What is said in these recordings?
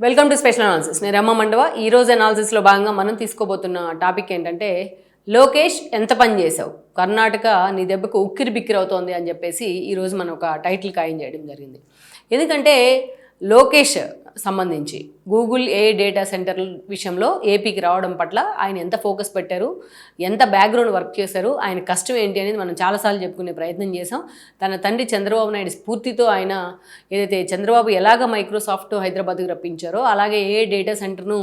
Welcome to special analysis నేను రమ్మ మండవ. ఈ రోజు అనాలిసిస్లో భాగంగా మనం తీసుకోబోతున్న టాపిక్ ఏంటంటే లోకేష్ ఎంత పని చేసావు కర్ణాటక నీ దెబ్బకు ఉక్కిరి బిక్కిరి అవుతోంది అని చెప్పేసి ఈరోజు మనం ఒక టైటిల్ ఖాయం చేయడం జరిగింది. ఎందుకంటే లోకేష్ సంబంధించి. గూగుల్ ఏ డేటా సెంటర్ విషయంలో ఏపీకి రావడం పట్ల ఆయన ఎంత ఫోకస్ పెట్టారు ఎంత బ్యాక్గ్రౌండ్ వర్క్ చేశారు ఆయన కష్టం ఏంటి అనేది మనం చాలాసార్లు చెప్పుకునే ప్రయత్నం చేసాం తన తండ్రి చంద్రబాబు నాయుడు స్ఫూర్తితో ఆయన ఏదైతే చంద్రబాబు ఎలాగ మైక్రోసాఫ్ట్ హైదరాబాద్కి రప్పించారో అలాగే ఏ డేటా సెంటర్ను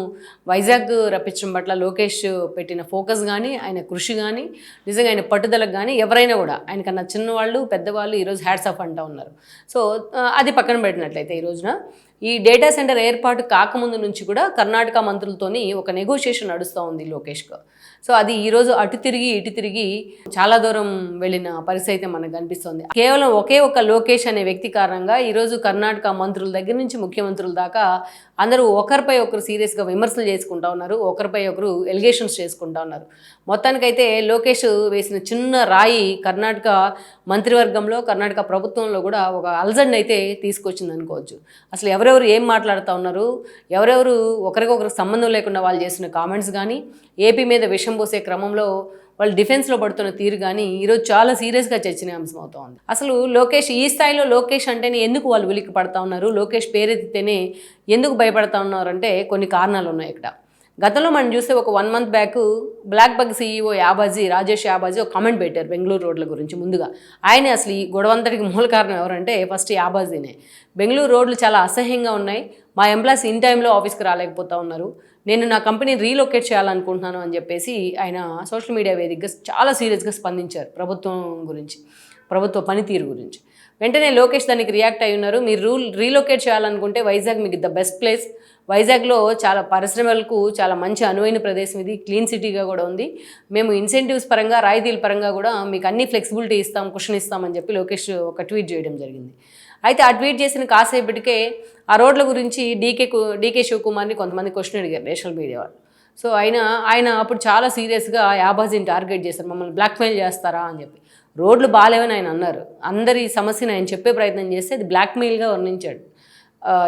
వైజాగ్ రప్పించడం పట్ల లోకేష్ పెట్టిన ఫోకస్ కానీ ఆయన కృషి కానీ నిజంగా ఆయన పట్టుదలకు కానీ ఎవరైనా కూడా ఆయనకన్నా చిన్నవాళ్ళు పెద్దవాళ్ళు ఈరోజు హ్యాట్స్ ఆఫ్ అంటూ ఉన్నారు. సో అది పక్కన పెట్టినట్లయితే ఈ రోజున ఈ డేటా సెంటర్ ఏర్పాటు కాకముందు నుంచి కూడా కర్ణాటక మంత్రులతోని ఒక నెగోషియేషన్ నడుస్తూ ఉంది లోకేష్కు. సో అది ఈరోజు అటు తిరిగి ఇటు తిరిగి చాలా దూరం వెళ్ళిన పరిస్థితి అయితే మనకు కనిపిస్తుంది. కేవలం ఒకే ఒక లోకేష్ అనే వ్యక్తి కారణంగా ఈరోజు కర్ణాటక మంత్రుల దగ్గర నుంచి ముఖ్యమంత్రుల దాకా అందరూ ఒకరిపై ఒకరు సీరియస్గా విమర్శలు చేసుకుంటా ఉన్నారు ఒకరిపై ఒకరు ఎలిగేషన్స్ చేసుకుంటా ఉన్నారు. మొత్తానికైతే లోకేష్ వేసిన చిన్న రాయి కర్ణాటక మంత్రివర్గంలో కర్ణాటక ప్రభుత్వంలో కూడా ఒక అల్జండ్ అయితే తీసుకొచ్చింది అనుకోవచ్చు. అసలు ఎవరెవరు ఏం మాట్లాడుతూ ఉన్నారు ఎవరెవరు ఒకరికొకరు సంబంధం లేకుండా వాళ్ళు చేసిన కామెంట్స్ కానీ ఏపీ మీద విషం పోసే క్రమంలో వాళ్ళు డిఫెన్స్లో పడుతున్న తీరు కానీ ఈరోజు చాలా సీరియస్గా చర్చనీయాంశం అవుతా ఉంది. అసలు లోకేష్ ఈ స్థాయిలో లోకేష్ అంటేనే ఎందుకు వాళ్ళు ఉలిక్కి పడతా ఉన్నారు? లోకేష్ పేరెత్తితేనే ఎందుకు భయపడతా ఉన్నారు అంటే కొన్ని కారణాలు ఉన్నాయి ఇక్కడ. గతంలో మనం చూస్తే ఒక one month back Black Buck CEO Yabaji Rajesh Yabaji ఒక కామెంట్ పెట్టారు బెంగళూరు రోడ్ల గురించి ముందుగా. ఆయనే అసలు ఈ గొడవంతటికి మూల కారణం ఎవరంటే ఫస్ట్ యాబాజీనే. బెంగళూరు రోడ్లు చాలా అసహ్యంగా ఉన్నాయి. మా ఎంప్లాయీస్ ఇన్ టైంలో ఆఫీస్కి రాలేకపోతా ఉన్నారు. నేను నా కంపెనీని రీలొకేట్ చేయాలనుకుంటున్నాను అని చెప్పేసి ఆయన సోషల్ మీడియా వేదికగా చాలా సీరియస్గా స్పందించారు ప్రభుత్వం గురించి ప్రభుత్వ పనితీరు గురించి. వెంటనే లోకేష్ దానికి రియాక్ట్ అయి ఉన్నారు. మీరు రూల్ రీలొకేట్ చేయాలనుకుంటే వైజాగ్ మీకు ద బెస్ట్ ప్లేస్. వైజాగ్లో చాలా పరిశ్రమలకు చాలా మంచి అనువైన ప్రదేశం ఇది. క్లీన్ సిటీగా కూడా ఉంది. మేము ఇన్సెంటివ్స్ పరంగా రాయితీల పరంగా కూడా మీకు అన్ని ఫ్లెక్సిబిలిటీ ఇస్తాం క్వశ్చన్ ఇస్తామని చెప్పి లోకేష్ ఒక ట్వీట్ చేయడం జరిగింది. అయితే ఆ ట్వీట్ చేసిన కాసేపటికే ఆ రోడ్ల గురించి డీకే డీకే శివకుమార్ని కొంతమంది క్వశ్చన్ అడిగారు నేషనల్ మీడియా వాళ్ళు. సో ఆయన ఆయన అప్పుడు చాలా సీరియస్గా యాబాజీని టార్గెట్ చేశారు. మమ్మల్ని బ్లాక్మెయిల్ చేస్తారా అని చెప్పి. రోడ్లు బాగాలేవని ఆయన అన్నారు. అందరి సమస్యను ఆయన చెప్పే ప్రయత్నం చేస్తే అది బ్లాక్మెయిల్గా వర్ణించాడు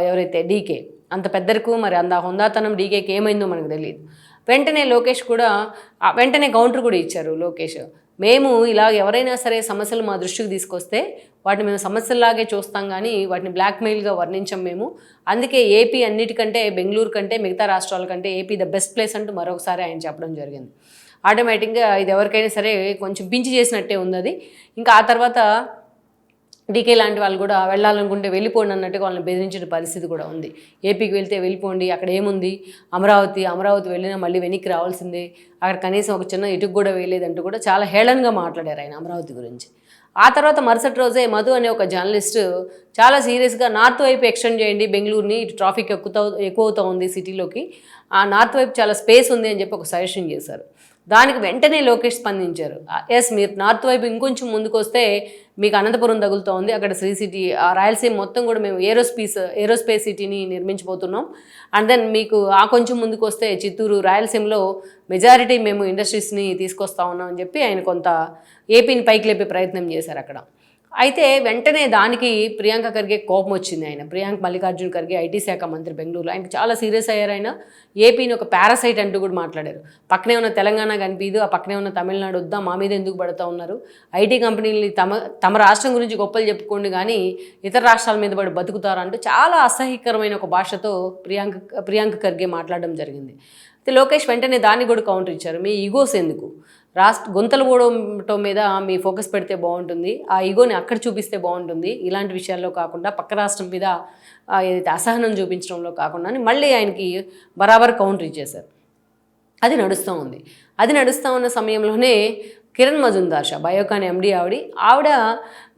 ఎవరైతే డీకే అంత పెద్దరకు మరి అంత హుందాతనం డీకేకి ఏమైందో మనకు తెలియదు వెంటనే లోకేష్ కూడా వెంటనే కౌంటర్ కూడా ఇచ్చారు లోకేష్. మేము ఇలా ఎవరైనా సరే సమస్యలు మా దృష్టికి తీసుకొస్తే వాటిని మేము సమస్యల్లాగే చూస్తాం కానీ వాటిని బ్లాక్మెయిల్గా వర్ణించం మేము. అందుకే ఏపీ అన్నిటికంటే బెంగళూరు కంటే మిగతా రాష్ట్రాల కంటే ఏపీ ద బెస్ట్ ప్లేస్ అంటూ మరొకసారి ఆయన చెప్పడం జరిగింది. ఆటోమేటిక్గా ఇది ఎవరికైనా సరే కొంచెం పించి చేసినట్టే ఉంది అది. ఇంకా ఆ తర్వాత డీకే లాంటి వాళ్ళు కూడా వెళ్ళాలనుకుంటే వెళ్ళిపోండి అన్నట్టుగా వాళ్ళని బెదిరించిన పరిస్థితి కూడా ఉంది. ఏపీకి వెళ్తే వెళ్ళిపోండి అక్కడ ఏముంది? అమరావతి అమరావతి వెళ్ళినా మళ్ళీ వెనక్కి రావాల్సిందే. అక్కడ కనీసం ఒక చిన్న ఇటుకు కూడా వేయలేదంటూ కూడా చాలా హేళనగా మాట్లాడారు ఆయన అమరావతి గురించి. ఆ తర్వాత మరుసటి రోజే మధు అనే ఒక జర్నలిస్టు చాలా సీరియస్గా నార్త్ వైపు ఎక్స్టెండ్ చేయండి బెంగళూరుని ఇటు ట్రాఫిక్ ఎక్కువ ఎక్కువ అవుతూ ఉంది సిటీలోకి. ఆ నార్త్ వైపు చాలా స్పేస్ ఉంది అని చెప్పి ఒక సజెషన్ చేశారు. దానికి వెంటనే లోకేష్ స్పందించారు. ఎస్ మీరు నార్త్ వైపు ఇంకొంచెం ముందుకు వస్తే మీకు అనంతపురం తగులుతోంది. అక్కడ శ్రీ సిటీ ఆ రాయలసీమ మొత్తం కూడా మేము ఏరోస్పేస్ ఏరోస్పేస్ సిటీని నిర్మించబోతున్నాం. అండ్ దెన్ మీకు ఆ కొంచెం ముందుకు వస్తే చిత్తూరు రాయలసీమలో మెజారిటీ మేము ఇండస్ట్రీస్ని తీసుకొస్తా ఉన్నాం అని చెప్పి ఆయన కొంత ఏపీని పైకి లేపే ప్రయత్నం చేశారు అక్కడ. అయితే వెంటనే దానికి ప్రియాంక ఖర్గే కోపం వచ్చింది ఆయన. ప్రియాంక మల్లికార్జున్ ఖర్గే ఐటీ శాఖ మంత్రి బెంగళూరు ఆయనకి చాలా సీరియస్ అయ్యారు ఆయన. ఏపీని ఒక పారాసైట్ అంటూ కూడా మాట్లాడారు. పక్కనే ఉన్న తెలంగాణ కనిపించదు ఆ పక్కనే ఉన్న తమిళనాడు వద్దా మా మీద ఎందుకు పడుతూ ఉన్నారు? ఐటీ కంపెనీలు తమ తమ రాష్ట్రం గురించి గొప్పలు చెప్పుకోండి కానీ ఇతర రాష్ట్రాల మీద పడి బతుకుతారు అంటూ చాలా అసహ్యకరమైన ఒక భాషతో ప్రియాంక ప్రియాంక ఖర్గే మాట్లాడడం జరిగింది. అయితే లోకేష్ వెంటనే దాన్ని కూడా కౌంటర్ ఇచ్చారు. మీ ఈగోస్ ఎందుకు? రాష్ట్ర గుంతలు పోవటం మీద మీ ఫోకస్ పెడితే బాగుంటుంది. ఆ ఈగోని అక్కడ చూపిస్తే బాగుంటుంది. ఇలాంటి విషయాల్లో కాకుండా పక్క రాష్ట్రం మీద ఏదైతే అసహనం చూపించడంలో కాకుండా అని మళ్ళీ ఆయనకి బరాబర్ కౌంటర్ ఇచ్చేశారు. అది నడుస్తూ ఉంది. అది నడుస్తూ ఉన్న సమయంలోనే కిరణ్ మజుందార్ షా బయోకాన్ ఎండి ఆవిడ. ఆవిడ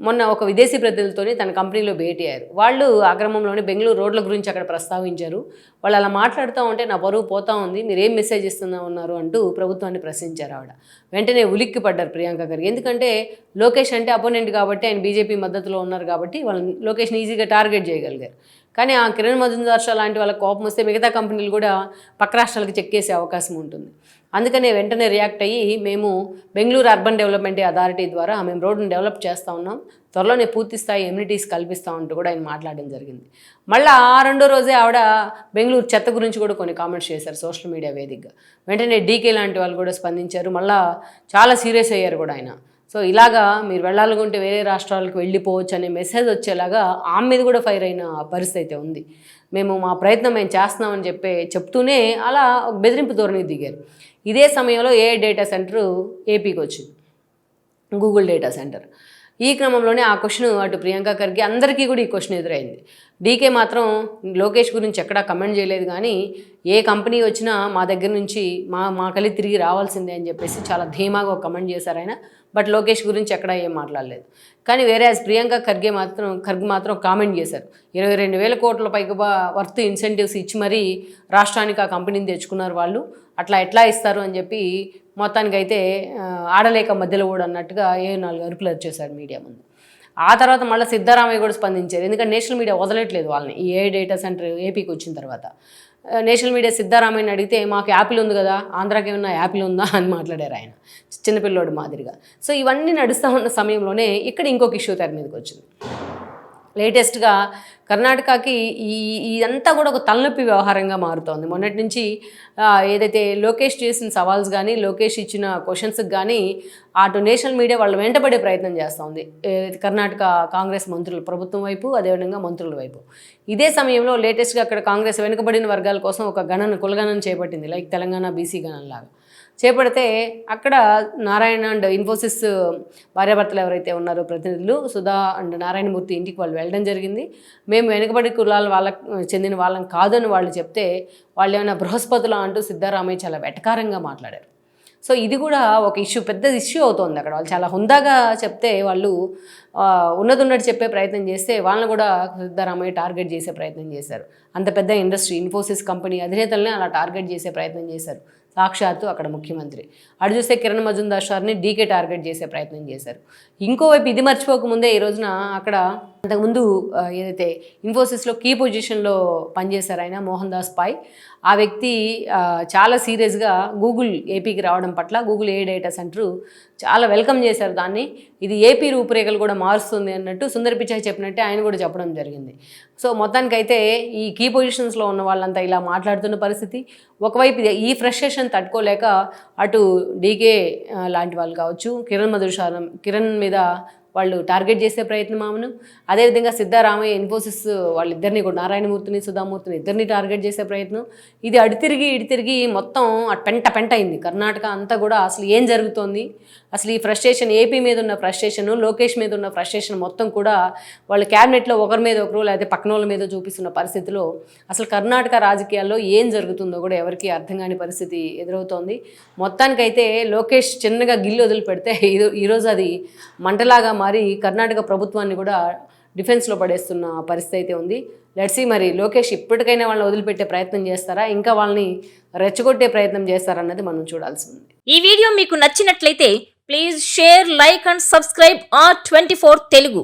మొన్న ఒక విదేశీ ప్రతినిధులతోనే తన కంపెనీలో భేటీ అయ్యారు. వాళ్ళు ఆ క్రమంలోనే బెంగళూరు రోడ్ల గురించి అక్కడ ప్రస్తావించారు. వాళ్ళు అలా మాట్లాడుతూ ఉంటే నా పరువు పోతా ఉంది మీరు ఏం మెసేజ్ ఇస్తున్నా ఉన్నారు అంటూ ప్రభుత్వాన్ని ప్రశ్నించారు ఆవిడ. వెంటనే ఉలిక్కి పడ్డారు ప్రియాంక గారు. ఎందుకంటే లోకేష్ అంటే అపోనెంట్ కాబట్టి ఆయన బీజేపీ మద్దతులో ఉన్నారు కాబట్టి వాళ్ళని లోకేష్ని ఈజీగా టార్గెట్ చేయగలిగారు. కానీ ఆ కిరణ్ మజుందార్ షా లాంటి వాళ్ళకి కోపం వస్తే మిగతా కంపెనీలు కూడా పక్క రాష్ట్రాలకు చెక్కేసే అవకాశం ఉంటుంది. అందుకనే వెంటనే రియాక్ట్ అయ్యి మేము బెంగళూరు అర్బన్ డెవలప్మెంట్ అథారిటీ ద్వారా మేము రోడ్డును డెవలప్ చేస్తూ ఉన్నాం. త్వరలోనే పూర్తి స్థాయి ఎమ్యూనిటీస్ కల్పిస్తామంటూ కూడా ఆయన మాట్లాడడం జరిగింది. మళ్ళీ ఆ రెండో రోజే ఆవిడ బెంగళూరు చెత్త గురించి కూడా కొన్ని కామెంట్స్ చేశారు సోషల్ మీడియా వేదికగా. వెంటనే డీకే లాంటి వాళ్ళు కూడా స్పందించారు. మళ్ళీ చాలా సీరియస్ అయ్యారు కూడా ఆయన. సో ఇలాగా మీరు వెళ్ళాలనుకుంటే వేరే రాష్ట్రాలకు వెళ్ళిపోవచ్చు అనే మెసేజ్ వచ్చేలాగా ఆమె మీద కూడా ఫైర్ అయిన పరిస్థితి అయితే ఉంది. మేము మా ప్రయత్నం మేము చేస్తున్నామని చెప్పే చెప్తూనే అలా ఒక బెదిరింపు ధోరణి దిగారు. ఇదే సమయంలో ఏ డేటా సెంటర్ ఏపీకి వచ్చింది? గూగుల్ డేటా సెంటర్ ఈ క్రమంలోనే ఆ క్వశ్చన్ అటు ప్రియాంక ఖర్గే అందరికీ కూడా ఈ క్వశ్చన్ ఎదురైంది. డీకే మాత్రం లోకేష్ గురించి ఎక్కడా కమెంట్ చేయలేదు కానీ ఏ కంపెనీ వచ్చినా మా దగ్గర నుంచి మా మా కలి తిరిగి రావాల్సిందే అని చెప్పేసి చాలా ధీమాగా ఒక కమెంట్ చేశారు ఆయన. బట్ లోకేష్ గురించి ఎక్కడా ఏం మాట్లాడలేదు. కానీ వేరే ప్రియాంక ఖర్గే మాత్రం ఖర్గ్ మాత్రం కామెంట్ చేశారు. ఇరవై రెండు వేల కోట్ల పైగా వర్త్ ఇన్సెంటివ్స్ ఇచ్చి మరీ రాష్ట్రానికి ఆ కంపెనీని తెచ్చుకున్నారు వాళ్ళు. అట్లా ఎట్లా ఇస్తారు అని చెప్పి మొత్తానికైతే ఆడలేక మధ్యలో కూడా అన్నట్టుగా ఏ నాలుగు అరుపులు వచ్చేసారు మీడియా ముందు. ఆ తర్వాత మళ్ళీ సిద్ధరామయ్య కూడా స్పందించారు. ఎందుకంటే నేషనల్ మీడియా వదలట్లేదు వాళ్ళని. ఈ ఏ డేటా సెంటర్ ఏపీకి వచ్చిన తర్వాత. నేషనల్ మీడియా సిద్ధారామయ్యని అడిగితే మాకు యాపిల్ ఉంది కదా ఆంధ్రాకి ఏమన్నా యాపిల్ ఉందా? అని మాట్లాడారు ఆయన. చిన్నపిల్లోడు మాదిరిగా. సో ఇవన్నీ నడుస్తూ ఉన్న సమయంలోనే ఇక్కడ ఇంకొక ఇష్యూ తెర మీదకి వచ్చింది. లేటెస్ట్గా కర్ణాటకకి ఈ ఇదంతా కూడా ఒక తలనొప్పి వ్యవహారంగా మారుతోంది. మొన్నటి నుంచి ఏదైతే లోకేష్ చేసిన సవాల్స్ కానీ లోకేష్ ఇచ్చిన క్వశ్చన్స్కి కానీ అటు నేషనల్ మీడియా వాళ్ళు వెంటబడే ప్రయత్నం చేస్తోంది. కర్ణాటక కాంగ్రెస్ మంత్రులు ప్రభుత్వం వైపు అదేవిధంగా మంత్రుల వైపు. ఇదే సమయంలో లేటెస్ట్గా అక్కడ కాంగ్రెస్ వెనుకబడిన వర్గాల కోసం ఒక గణన కులగణన చేపట్టింది. లైక్ తెలంగాణ బీసీ గణనలాగా. చేపడితే అక్కడ నారాయణ అండ్ ఇన్ఫోసిస్ భార్యాభర్తలు ఎవరైతే ఉన్నారో ప్రతినిధులు సుధా అండ్ నారాయణమూర్తి ఇంటికి వాళ్ళు వెళ్ళడం జరిగింది. మేము వెనుకబడి కులాల వాళ్ళకు చెందిన వాళ్ళం కాదని వాళ్ళు చెప్తే వాళ్ళు ఏమైనా బృహస్పతులు అంటూ సిద్ధారామయ్య చాలా వెటకారంగా మాట్లాడారు. సో ఇది కూడా ఒక ఇష్యూ పెద్ద ఇష్యూ అవుతుంది అక్కడ. వాళ్ళు చాలా హుందాగా చెప్తే వాళ్ళు ఉన్నది ఉన్నట్టు చెప్పే ప్రయత్నం చేస్తే వాళ్ళని కూడా సిద్ధారామయ్య టార్గెట్ చేసే ప్రయత్నం చేశారు. అంత పెద్ద ఇండస్ట్రీ ఇన్ఫోసిస్ కంపెనీ అధినేతల్ని అలా టార్గెట్ చేసే ప్రయత్నం చేశారు. సాక్షాత్తు అక్కడ ముఖ్యమంత్రి. అటు చూస్తే కిరణ్ మజుందార్ షార్ని డీకే టార్గెట్ చేసే ప్రయత్నం చేశారు. ఇంకోవైపు ఇది మర్చిపోకముందే ఈ రోజున అక్కడ అంతకుముందు ఏదైతే ఇన్ఫోసిస్లో కీ పొజిషన్లో పనిచేశారు ఆయన మోహన్ దాస్ పాయ్ ఆ వ్యక్తి చాలా సీరియస్గా గూగుల్ ఏపీకి రావడం పట్ల గూగుల్ ఏ డేటా సెంటర్ చాలా వెల్కమ్ చేశారు దాన్ని. ఇది ఏపీ రూపురేఖలు కూడా మారుస్తుంది అన్నట్టు సుందర్ పిచాయ్ చెప్పినట్టే ఆయన కూడా చెప్పడం జరిగింది. సో మొత్తానికైతే ఈ కీ పొజిషన్స్లో ఉన్న వాళ్ళంతా ఇలా మాట్లాడుతున్న పరిస్థితి. ఒకవైపు ఈ ఫ్రస్ట్రేషన్ తట్టుకోలేక అటు డీకే లాంటి వాళ్ళు కావచ్చు కిరణ్ మధుషారం కిరణ్ మీద వాళ్ళు టార్గెట్ చేసే ప్రయత్నం ఆమెను. అదేవిధంగా సిద్ధారామయ్య ఇన్ఫోసిస్ వాళ్ళిద్దరిని కూడా నారాయణమూర్తిని సుధామూర్తిని ఇద్దరిని టార్గెట్ చేసే ప్రయత్నం. ఇది అడి తిరిగి ఇడి తిరిగి మొత్తం అటు పెంట పెంట అయింది. కర్ణాటక అంతా కూడా అసలు ఏం జరుగుతోంది? అసలు ఈ ఫ్రస్ట్రేషన్ ఏపీ మీద ఉన్న ఫ్రస్ట్రేషన్ లోకేష్ మీద ఉన్న ఫ్రస్ట్రేషన్ మొత్తం కూడా వాళ్ళు క్యాబినెట్లో ఒకరి మీద ఒకరు లేకపోతే పక్కన వాళ్ళ మీద చూపిస్తున్న పరిస్థితిలో అసలు కర్ణాటక రాజకీయాల్లో ఏం జరుగుతుందో కూడా ఎవరికి అర్థం కాని పరిస్థితి ఎదురవుతోంది. మొత్తానికైతే లోకేష్ చిన్నగా గిల్లు వదిలిపెడితే ఈరోజు అది మంటలాగా మారి కర్ణాటక ప్రభుత్వాన్ని కూడా డిఫెన్స్లో పడేస్తున్న పరిస్థితి అయితే ఉంది. లెట్సీ మరి లోకేష్ ఇప్పటికైనా వాళ్ళని వదిలిపెట్టే ప్రయత్నం చేస్తారా? ఇంకా వాళ్ళని రెచ్చగొట్టే ప్రయత్నం చేస్తారా అన్నది మనం చూడాల్సి ఉంది. ఈ వీడియో మీకు నచ్చినట్లయితే please share like and subscribe R twenty Telugu